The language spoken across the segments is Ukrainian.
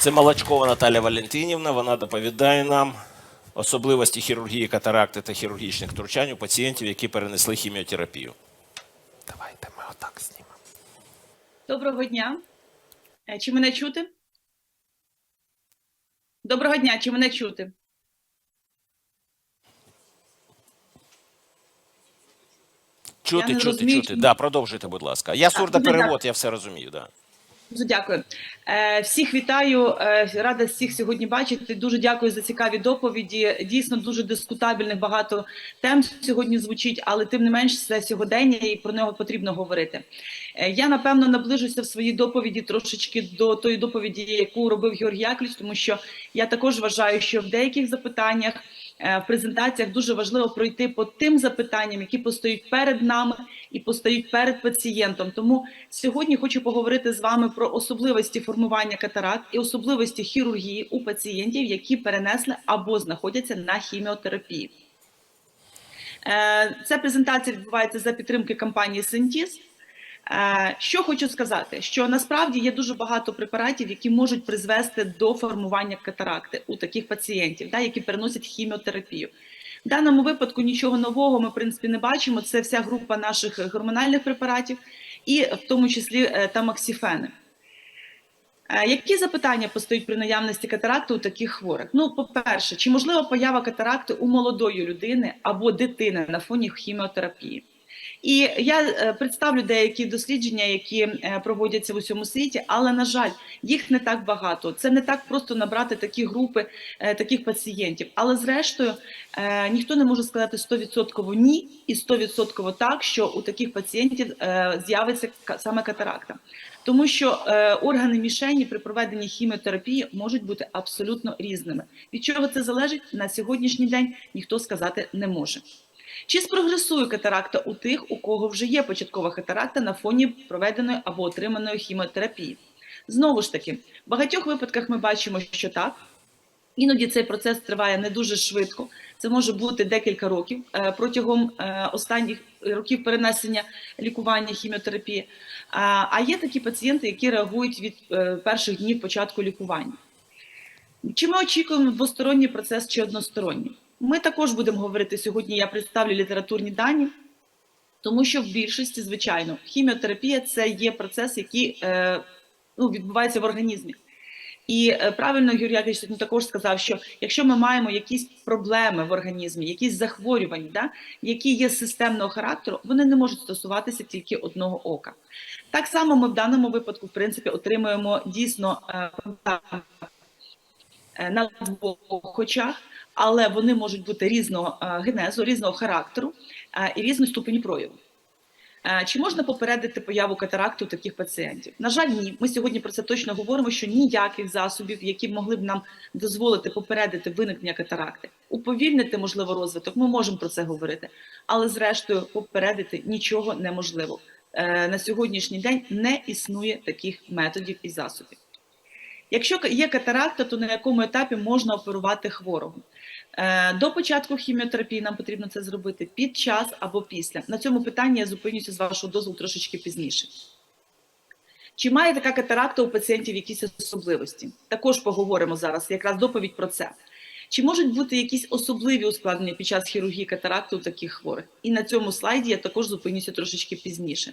Це Молочкова Наталя Валентинівна. Вона доповідає нам особливості хірургії катаракти та хірургічних втручань у пацієнтів, які перенесли хіміотерапію. Давайте ми отак знімемо. Доброго дня. Е, Чи мене чути? Доброго дня, чи мене чути? Чути, чути, розумію, чути. чому- Да, продовжуйте, будь ласка. Я сурдоперевод, я все розумію. Да. Дуже дякую. Е, Всіх вітаю. е, Рада всіх сьогодні бачити. Дуже дякую за цікаві доповіді. Дійсно, дуже дискутабельних багато тем сьогодні звучить, але тим не менш це сьогодення і про нього потрібно говорити. Е, Я напевно наближуся в своїй доповіді трошечки до тої доповіді, яку робив Георгій Яковлевич, тому що я також вважаю, що в деяких запитаннях. Е, В презентаціях дуже важливо пройти по тим запитанням, які постають перед нами і постають перед пацієнтом. Тому сьогодні хочу поговорити з вами про особливості формування катаракт і особливості хірургії у пацієнтів, які перенесли або знаходяться на хіміотерапії. Е, Ця презентація відбувається за підтримки компанії Сентіс. Е, Що хочу сказати, що насправді є дуже багато препаратів, які можуть призвести до формування катаракти у таких пацієнтів, да, які переносять хіміотерапію. В даному випадку нічого нового ми в принципі не бачимо. Це вся група наших гормональних препаратів, і в тому числі е, тамоксіфени. Е, Які запитання постають при наявності катаракту у таких хворих? Ну, по-перше, чи можлива поява катаракти у молодої людини або дитини на фоні хіміотерапії? І я е, представлю деякі дослідження, які е, проводяться в усьому світі, але на жаль, їх не так багато. Це не так просто набрати такі групи е, таких пацієнтів. Але зрештою ніхто не може сказати 100% ні і 100% так, що у таких пацієнтів з'явиться саме катаракта. Тому що е, органи мішені при проведенні хіміотерапії можуть бути абсолютно різними. Від чого це залежить на сьогоднішній день ніхто сказати не може. Чи спрогресує катаракта у тих, у кого вже є початкова катаракта на фоні проведеної або отриманої хіміотерапії? Знову ж таки, в багатьох випадках ми бачимо, що так. Іноді цей процес триває не дуже швидко. Це може бути декілька років е, протягом е, останніх років перенесення лікування хіміотерапії. А є такі пацієнти, які реагують від е, перших днів початку лікування. Чи ми очікуємо двосторонній процес чи односторонній? Ми також будемо говорити сьогодні. Я представлю літературні дані, тому що в більшості, звичайно, хіміотерапія це є процес, який е, ну, відбувається в організмі. І е, правильно Юрій Яковлевич сьогодні також сказав, що якщо ми маємо якісь проблеми в організмі, якісь захворювання, да, які є системного характеру, вони не можуть стосуватися тільки одного ока. Так само ми в даному випадку, в принципі, отримуємо дійсно е, на двох очах, але вони можуть бути різного е, генезу, різного характеру е, і різної ступені прояву. Е, Чи можна попередити появу катаракту у таких пацієнтів? На жаль, ні. Ми сьогодні про це точно говоримо, що ніяких засобів, які могли б нам дозволити попередити виникнення катаракти, уповільнити можливо розвиток. Ми можемо про це говорити, але зрештою попередити нічого неможливо. На сьогоднішній день не існує таких методів і засобів. Якщо є катаракта, то на якому етапі можна оперувати хворого? Е, До початку хіміотерапії нам потрібно це зробити під час або після. На цьому питанні я зупинюся з вашого дозволу трошечки пізніше. Чи має така катаракта у пацієнтів якісь особливості? Також поговоримо зараз, якраз доповідь про це. Чи можуть бути якісь особливі ускладнення під час хірургії катаракти у таких хворих? І на цьому слайді я також зупинюся трошечки пізніше.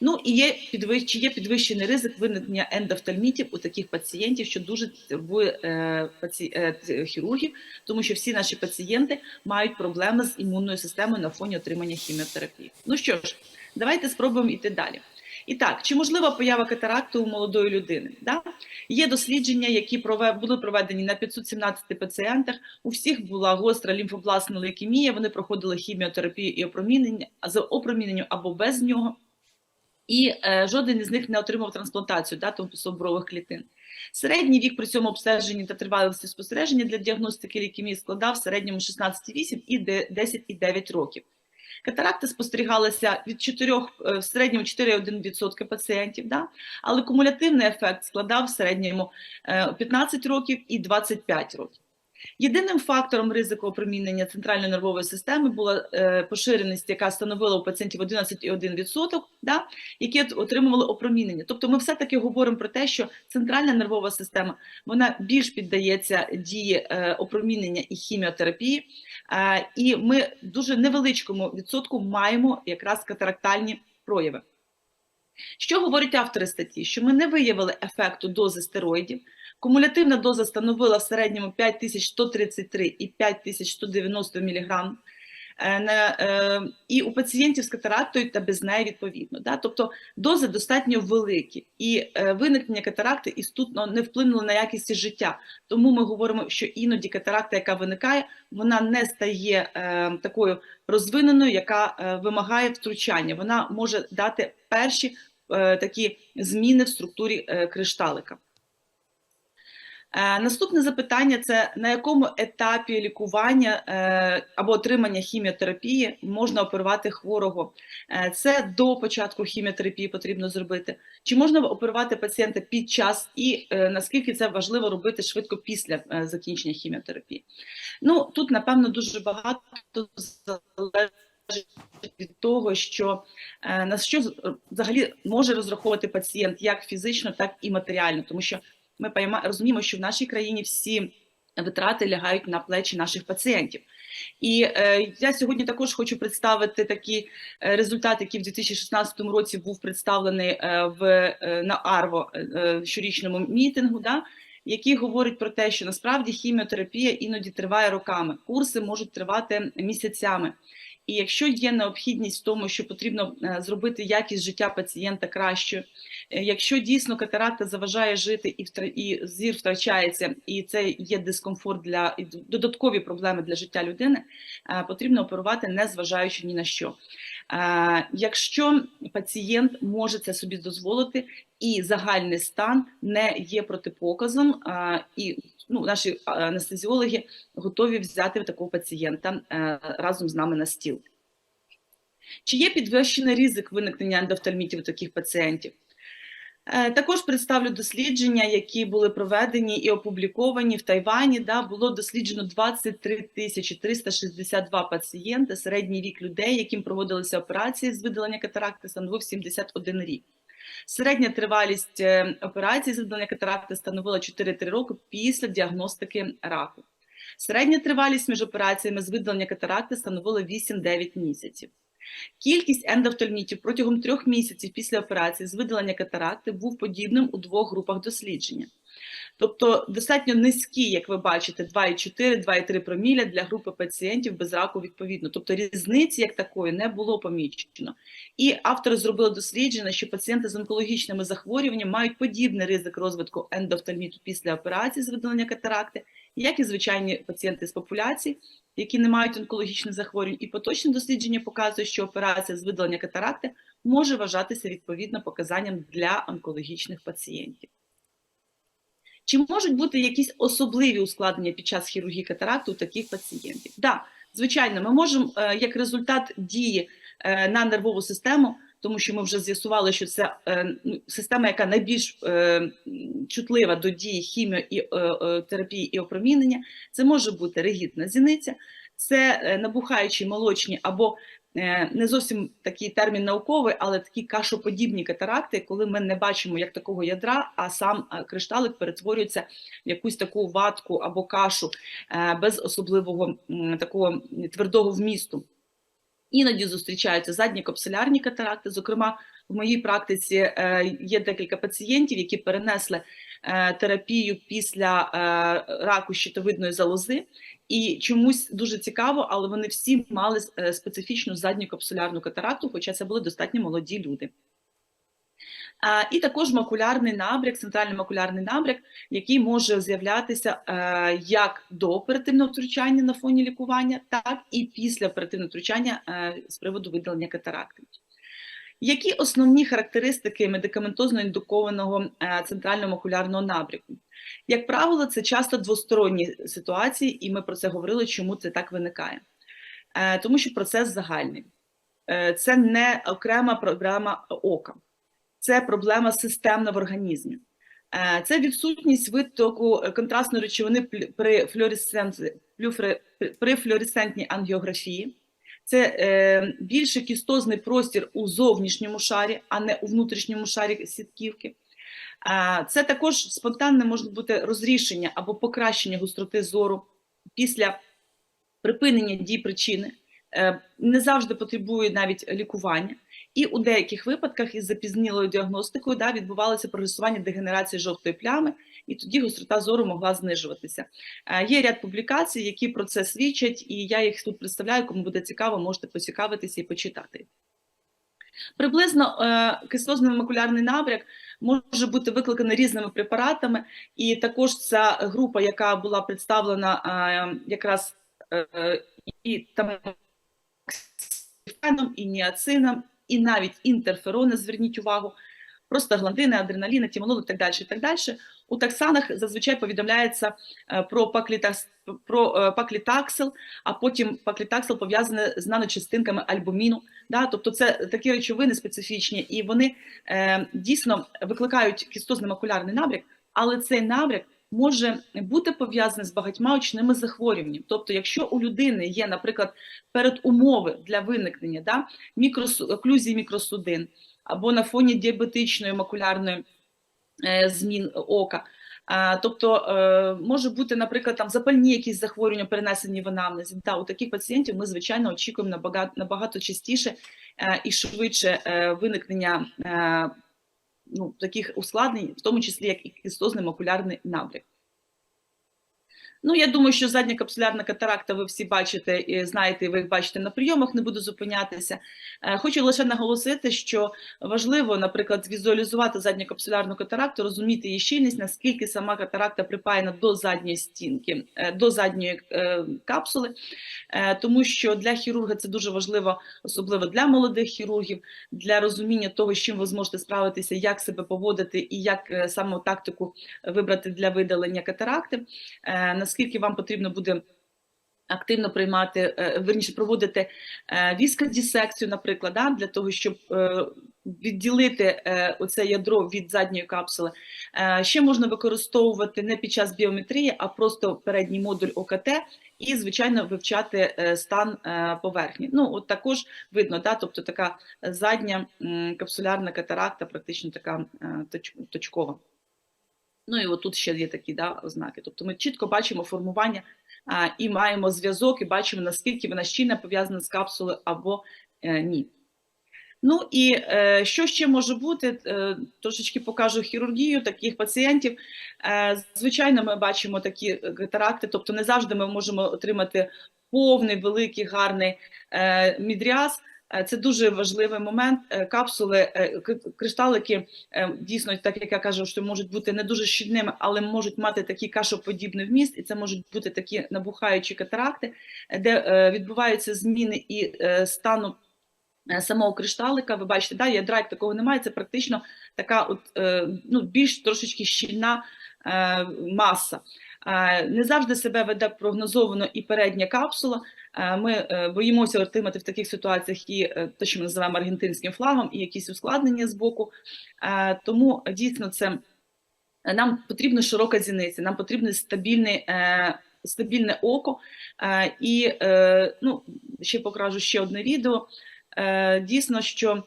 Ну і є підвищ... чи є підвищений ризик виникнення ендофтальмітів у таких пацієнтів, що дуже турбує е, паці... е, хірургів, тому що всі наші пацієнти мають проблеми з імунною системою на фоні отримання хіміотерапії. Ну що ж, давайте спробуємо йти далі. І так, чи можлива поява катаракту у молодої людини? Да? Є дослідження, які були проведені на 517 пацієнтах. У всіх була гостра лімфобластна лейкемія, вони проходили хіміотерапію і опромінення з опроміненням або без нього. І е, жоден із них не отримав трансплантацію да, тимпособрових клітин. Середній вік при цьому обстеженні та тривалості спостереження для діагностики лейкемії складав в середньому 16,8 і де- 10,9 років. Катаракти спостерігалися від 4, е, в середньому 4,1% пацієнтів, да? але кумулятивний ефект складав в середньому е, 15 років і 25 років. Єдиним фактором ризику опромінення центральної нервової системи була е, поширеність, яка становила у пацієнтів 11,1%, да, які отримували опромінення. Тобто ми все-таки говоримо про те, що центральна нервова система вона більш піддається дії е, опромінення і хіміотерапії, е, і ми дуже невеличкому відсотку маємо якраз катарактальні прояви. Що говорять автори статті? Що ми не виявили ефекту дози стероїдів. Кумулятивна доза становила в середньому 5133 і 5190 мг. е, е, І у пацієнтів з катарактою та без неї відповідно. Тобто дози достатньо великі, і е, виникнення катаракти істотно не вплинуло на якість життя. Тому ми говоримо, що іноді катаракта, яка виникає, вона не стає такою розвиненою, яка вимагає втручання. Вона може дати перші такі зміни в структурі кришталика. Е, Наступне запитання це на якому етапі лікування е, або отримання хіміотерапії можна оперувати хворого? Е, Це до початку хіміотерапії потрібно зробити. Чи можна оперувати пацієнта під час і наскільки це важливо робити швидко після закінчення хіміотерапії? Ну тут напевно дуже багато залежить від того, що на що взагалі може розраховувати пацієнт як фізично, так і матеріально, тому що ми розуміємо, що в нашій країні всі витрати лягають на плечі наших пацієнтів. І е, я сьогодні також хочу представити такий е, результат, який в 2016 році був представлений е, в е, на Арво е, щорічному мітингу. Да? Який говорить про те, що насправді хіміотерапія іноді триває роками, курси можуть тривати місяцями. І якщо є необхідність в тому, що потрібно е, зробити якість життя пацієнта кращою, Е, Якщо дійсно катаракта заважає жити і і зір втрачається, і це є дискомфорт для і додаткові проблеми для життя людини, е, потрібно оперувати, не зважаючи ні на що. Якщо пацієнт може це собі дозволити, і загальний стан не є протипоказом, і ну, наші анестезіологи готові взяти такого пацієнта е, разом з нами на стіл. Чи є підвищений ризик виникнення ендофтальмітів у таких пацієнтів? Е, Також представлю дослідження, які були проведені і опубліковані в Тайвані. Да, було досліджено 23 тисячі 362 пацієнти, середній вік людей, яким проводилися операції з видалення катаракти, становив 71 рік. Середня тривалість е, операції з видалення катаракти становила 4-3 роки після діагностики раку. Середня тривалість між операціями з видалення катаракти становила 8-9 місяців. Кількість ендофтальмітів протягом трьох місяців після операції з видалення катаракти був подібним у двох групах дослідження. Тобто достатньо низькі, як ви бачите, 2,4, 2,3 проміля для групи пацієнтів без раку відповідно. Тобто різниці як такої не було помічено. І автори зробили дослідження, що пацієнти з онкологічними захворюваннями мають подібний ризик розвитку ендофтальміту після операції з видалення катаракти, як і звичайні пацієнти з популяції, які не мають онкологічних захворювань. І поточне дослідження показує, що операція з видалення катаракти може вважатися відповідно показанням для онкологічних пацієнтів. Чи можуть бути якісь особливі ускладнення під час хірургії катаракту у таких пацієнтів? Так, да, звичайно, ми можемо е, як результат дії е, на нервову систему, тому що ми вже з'ясували, що це е, ну, система, яка найбільш е, чутлива до дії хіміо і е, і опромінення. Це може бути регітна зіниця, це набухаючі молочні або не зовсім такий термін науковий, але такі кашоподібні катаракти, коли ми не бачимо як такого ядра, а сам кришталик перетворюється в якусь таку ватку або кашу без особливого такого твердого вмісту. Іноді зустрічаються задні капсулярні катаракти. Зокрема, в моїй практиці е, є декілька пацієнтів, які перенесли е, терапію після е, раку щитовидної залози. І чомусь дуже цікаво, але вони всі мали специфічну задню капсулярну катаракту, хоча це були достатньо молоді люди. І також макулярний набряк, центральний макулярний набряк, який може з'являтися е, як до оперативного втручання на фоні лікування, так і після оперативного втручання е, з приводу видалення катаракти. Які основні характеристики медикаментозно індукованого е, центрального макулярного набряку? Як правило, це часто двосторонні ситуації, і ми про це говорили, чому це так виникає. Тому що процес загальний. Це не окрема проблема ока, це проблема системна в організмі. Е, Це відсутність витоку е, контрастної речовини при при флюоресцентній ангіографії. Це е, більше кістозний простір у зовнішньому шарі, а не у внутрішньому шарі сітківки. Е, Це також спонтанне може бути розрішення або покращення гостроти зору після припинення дій причини. Не завжди потребує навіть лікування. І у деяких випадках із запізнілою діагностикою да, відбувалося прогресування дегенерації жовтої плями, і тоді гострота зору могла знижуватися. Е, Є ряд публікацій, які про це свідчать, і я їх тут представляю. Кому буде цікаво, можете поцікавитися і почитати. Приблизно е, кислозний макулярний набряк може бути викликаний різними препаратами, і також ця група, яка була представлена е, якраз е, і там і ніацином, і навіть інтерферони, зверніть увагу, простагландини, адреналіни, тімолол і так далі. І так далі. У таксанах зазвичай повідомляється е, про, паклітас, про е, паклітаксел, а потім паклітаксел пов'язаний з наночастинками альбуміну. Да? Тобто це такі речовини специфічні, і вони е, дійсно викликають кістозний макулярний набряк, але цей набряк може бути пов'язаний з багатьма очними захворюваннями. Тобто, якщо у людини є, наприклад, передумови для виникнення да, мікросу, оклюзії мікросудин або на фоні діабетичної макулярної е, змін ока. Тобто е, може бути, наприклад, там запальні якісь захворювання, перенесені в анамнезі. Та, у таких пацієнтів ми, звичайно, очікуємо набагато, набагато частіше е, і швидше виникнення ну, таких ускладнень, в тому числі як і кістозний макулярний набряк. Ну, я думаю, що задня капсулярна катаракта ви всі бачите і знаєте, ви їх бачите на прийомах, не буду зупинятися. Е, Хочу лише наголосити, що важливо, наприклад, візуалізувати задню капсулярну катаракту, розуміти її щільність, наскільки сама катаракта припаяна до задньої стінки, е, до задньої е, капсули, тому що для хірурга це дуже важливо, особливо для молодих хірургів, для розуміння того, з чим ви зможете справитися, як себе поводити і як саме тактику вибрати для видалення катаракти. Наскільки вам потрібно буде активно приймати, е, верніше проводити е, віскодісекцію, наприклад, да, для того, щоб е, відділити оце ядро від задньої капсули. Ще можна використовувати не під час біометрії, а просто передній модуль ОКТ і, звичайно, вивчати стан поверхні. Ну, от також видно, да, тобто така задня капсулярна катаракта, практично така точ- точкова. Ну і отут ще є такі да, ознаки. Тобто ми чітко бачимо формування а, і маємо зв'язок, і бачимо, наскільки вона щільно пов'язана з капсулою або е, ні. Ну і е, що ще може бути? Е, трошечки покажу хірургію таких пацієнтів. Е, звичайно, ми бачимо такі е, катаракти, тобто не завжди ми можемо отримати повний, великий, гарний е, мідріаз. Е, Це дуже важливий момент. Е, Капсули, е, кришталики дійсно, так як я кажу, що можуть бути не дуже щільними, але можуть мати такий кашоподібний вміст, і це можуть бути такі набухаючі катаракти, де відбуваються зміни і стану самого кришталика. Ви бачите, да, ядра як такого немає. Це практично така, от ну більш трошечки щільна маса. Не завжди себе веде прогнозовано і передня капсула. Е, Ми е, боїмося отримати в таких ситуаціях і е, те, що ми називаємо аргентинським флагом, і якісь ускладнення з боку. Тому дійсно це нам потрібна широка зіниця, нам потрібне стабільне, е, стабільне око. І ну, ще покажу ще одне відео. Дійсно, що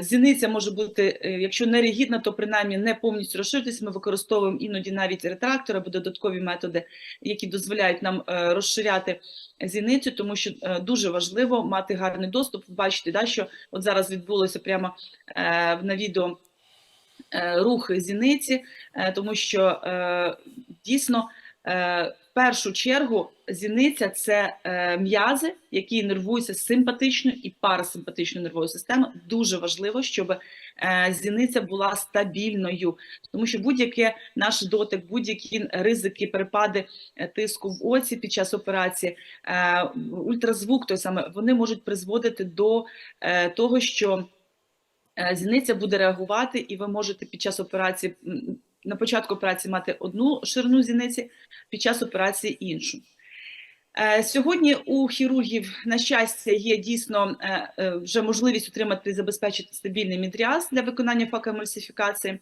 зіниця може бути, е, якщо не ригідна, то принаймні не повністю розширитися. Ми використовуємо іноді навіть ретрактор або додаткові методи, які дозволяють нам е, розширяти зіницю, тому що е, дуже важливо мати гарний доступ. Бачите, да, що от зараз відбулося прямо е, на відео е, рух зіниці, е, тому що е, дійсно е, першу чергу зіниця це е, м'язи, які нервуються симпатичною і парасимпатичною нервовою системою. Дуже важливо, щоб е, зіниця була стабільною, тому що будь-який наш дотик, будь-які ризики, перепади е, тиску в оці під час операції, ультразвук той саме, вони можуть призводити до того, що зіниця буде реагувати, і ви можете під час операції на початку операції мати одну ширину зіниці, під час операції іншу. Е, Сьогодні у хірургів, на щастя, є дійсно е, е, вже можливість отримати і забезпечити стабільний мідріаз для виконання факоемульсифікації.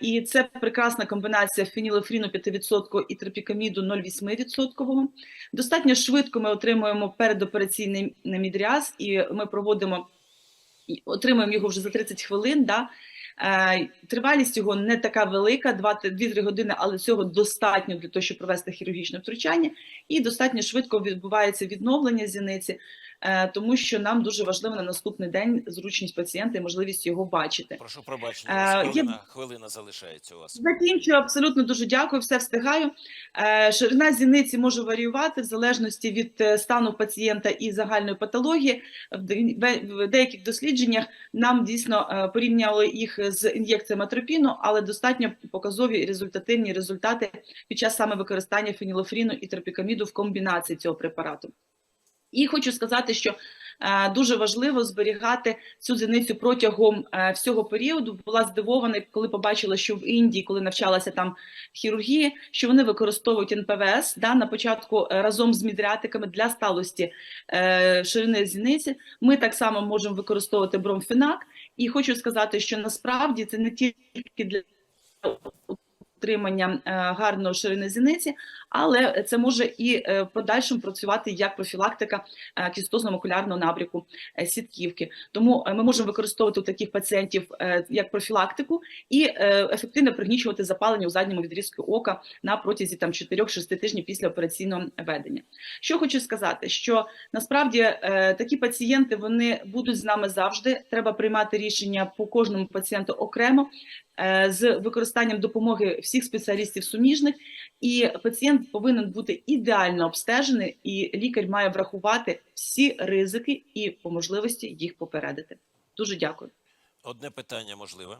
І це прекрасна комбінація фенілефріну 5% і тропікаміду 0,8%. Достатньо швидко ми отримуємо передопераційний мідріаз, і ми проводимо отримуємо його вже за 30 хвилин. Да? Е, Тривалість його не така велика, 2-3 години, але цього достатньо для того, щоб провести хірургічне втручання, і достатньо швидко відбувається відновлення зіниці, тому що нам дуже важливо на наступний день зручність пацієнта і можливість його бачити. Прошу пробачення, Е, у вас є- хвилина, хвилина залишається у вас. Закінчую абсолютно дуже дякую, все встигаю. Е, Ширина зіниці може варіювати в залежності від е, стану пацієнта і загальної патології. В де- в- В деяких дослідженнях нам дійсно е, порівняли їх з ін'єкціями атропіну, але достатньо показові результативні результати під час саме використання фенілофріну і тропікаміду в комбінації цього препарату. І хочу сказати, що е, дуже важливо зберігати цю зіницю протягом е, всього періоду. Була здивована, коли побачила, що в Індії, коли навчалася там хірургії, що вони використовують НПВС да, на початку е, разом з мідріатиками для сталості ширини зіниці. Ми так само можемо використовувати бромфенак. І хочу сказати, що насправді це не тільки для утримання е, гарної ширини зіниці, але це може і е, в подальшому працювати як профілактика е, кістозно-макулярного набряку сітківки. Тому ми можемо використовувати у таких пацієнтів як профілактику і ефективно пригнічувати запалення у задньому відрізку ока на протязі там 4-6 тижнів після операційного ведення. Що хочу сказати, що насправді такі пацієнти вони будуть з нами завжди. Треба приймати рішення по кожному пацієнту окремо з використанням допомоги всіх спеціалістів суміжних, і пацієнт повинен бути ідеально обстежений, і лікар має врахувати всі ризики і по можливості їх попередити. Дуже дякую. Одне питання можливе.